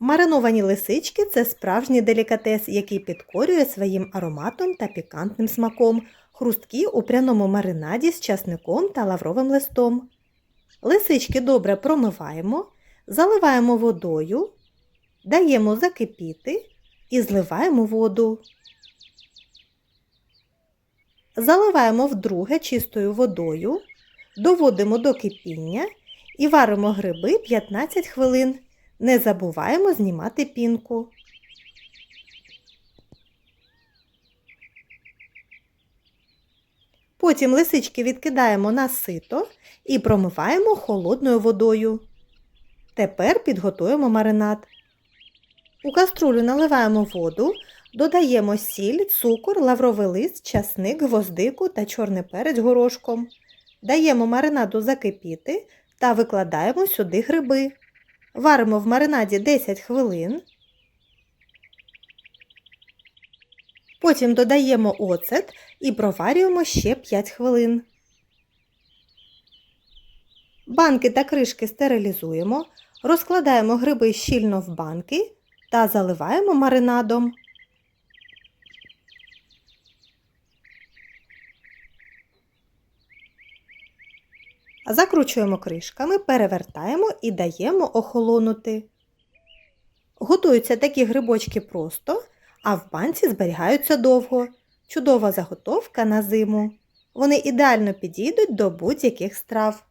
Мариновані лисички це справжній делікатес, який підкорює своїм ароматом та пікантним смаком, хрусткі у пряному маринаді з часником та лавровим листом. Лисички добре промиваємо, заливаємо водою, даємо закипіти і зливаємо воду. Заливаємо вдруге чистою водою, доводимо до кипіння і варимо гриби 15 хвилин. Не забуваємо знімати пінку. Потім лисички відкидаємо на сито і промиваємо холодною водою. Тепер підготуємо маринад. У каструлю наливаємо воду, додаємо сіль, цукор, лавровий лист, часник, гвоздику та чорний перець горошком. Даємо маринаду закипіти та викладаємо сюди гриби. Варимо в маринаді 10 хвилин. Потім додаємо оцет і проварюємо ще 5 хвилин. Банки та кришки стерилізуємо, розкладаємо гриби щільно в банки та заливаємо маринадом. Закручуємо кришками, перевертаємо і даємо охолонути. Готуються такі грибочки просто, а в банці зберігаються довго. Чудова заготовка на зиму. Вони ідеально підійдуть до будь-яких страв.